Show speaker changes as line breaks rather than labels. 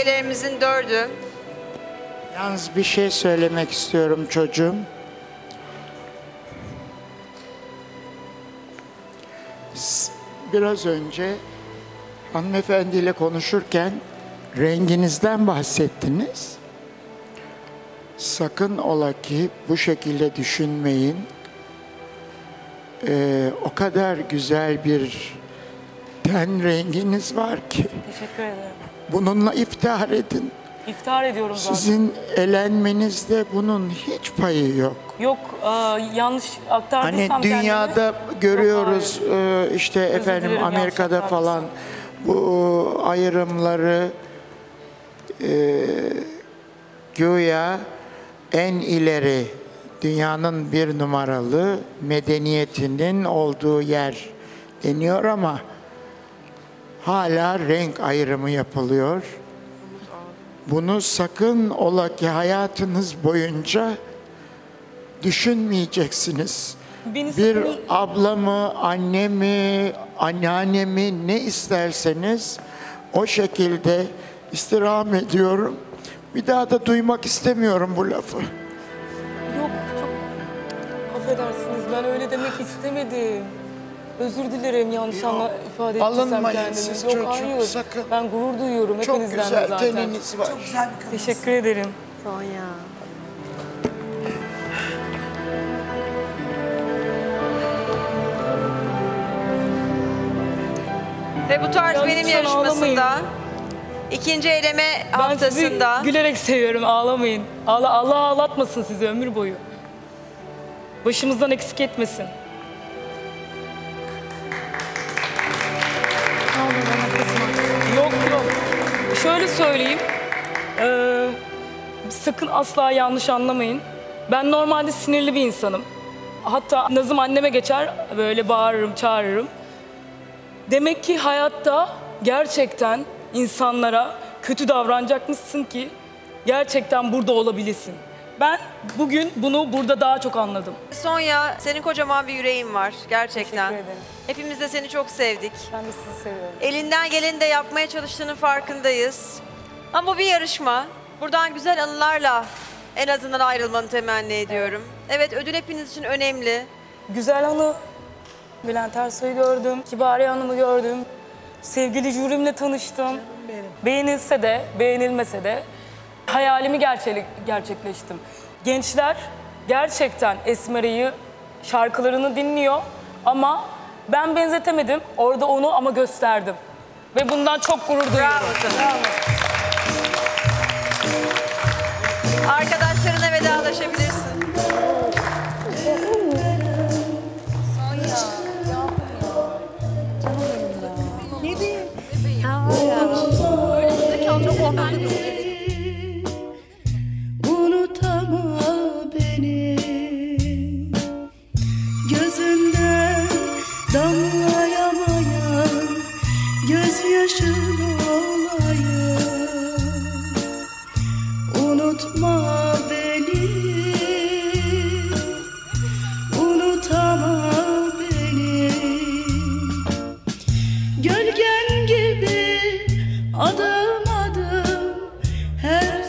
üyelerimizin dördü.
Yalnız bir şey söylemek istiyorum çocuğum. Biraz önce hanımefendiyle konuşurken renginizden bahsettiniz. Sakın ola ki bu şekilde düşünmeyin. Ee, o kadar güzel bir ten renginiz var ki
Teşekkür ederim.
bununla iftihar edin.
İftihar ediyorum zaten.
Sizin elenmenizde bunun hiç payı yok.
Yok e, yanlış aktardıysam
Hani dünyada görüyoruz e, işte efendim
dilerim,
Amerika'da falan bu ayrımları e, güya en ileri dünyanın bir numaralı medeniyetinin olduğu yer deniyor ama hala renk ayrımı yapılıyor. Bunu sakın ola ki hayatınız boyunca düşünmeyeceksiniz.
Beni
Bir
sakın-
ablamı, annemi, anneannemi ne isterseniz o şekilde istirham ediyorum. Bir daha da duymak istemiyorum bu lafı.
Yok çok affedersiniz ben öyle demek istemedim. Özür dilerim yanlış anla ifade ettiysem
alınmayın
kendimi.
siz
Yok
çocuğum,
hayır.
sakın.
Ben gurur duyuyorum
Çok
hepinizden
güzel
zaten.
teniniz var.
Teşekkür ederim.
Sonya.
Ve bu tarz
Ya
benim
lütfen
yarışmasında
ağlamayın.
ikinci eleme
Ben
haftasında
sizi gülerek seviyorum ağlamayın. Allah, Allah ağlatmasın sizi ömür boyu. Başımızdan eksik etmesin. Şöyle söyleyeyim. Ee, sakın asla yanlış anlamayın. Ben normalde sinirli bir insanım. Hatta nazım anneme geçer böyle bağırırım çağırırım. Demek ki hayatta gerçekten insanlara kötü davranacakmışsın ki gerçekten burada olabilesin. Ben bugün bunu burada daha çok anladım.
Sonya senin kocaman bir yüreğin var gerçekten.
Teşekkür ederim.
Hepimiz de seni çok sevdik.
Ben de sizi seviyorum.
Elinden geleni de yapmaya çalıştığının farkındayız. Ama bu bir yarışma. Buradan güzel anılarla en azından ayrılmanı temenni ediyorum. Evet ödül hepiniz için önemli.
Güzel Hanı, Bülent Ersoy'u gördüm, Kibariye Hanım'ı gördüm. Sevgili jürimle tanıştım. Beğenilse de, beğenilmese de hayalimi gerçek, gerçekleştim. Gençler gerçekten Esmera'yı, şarkılarını dinliyor ama ben benzetemedim. Orada onu ama gösterdim. Ve bundan çok gurur duyuyorum.
Bravo sana. Arkadaşlarına vedalaşabilirsin.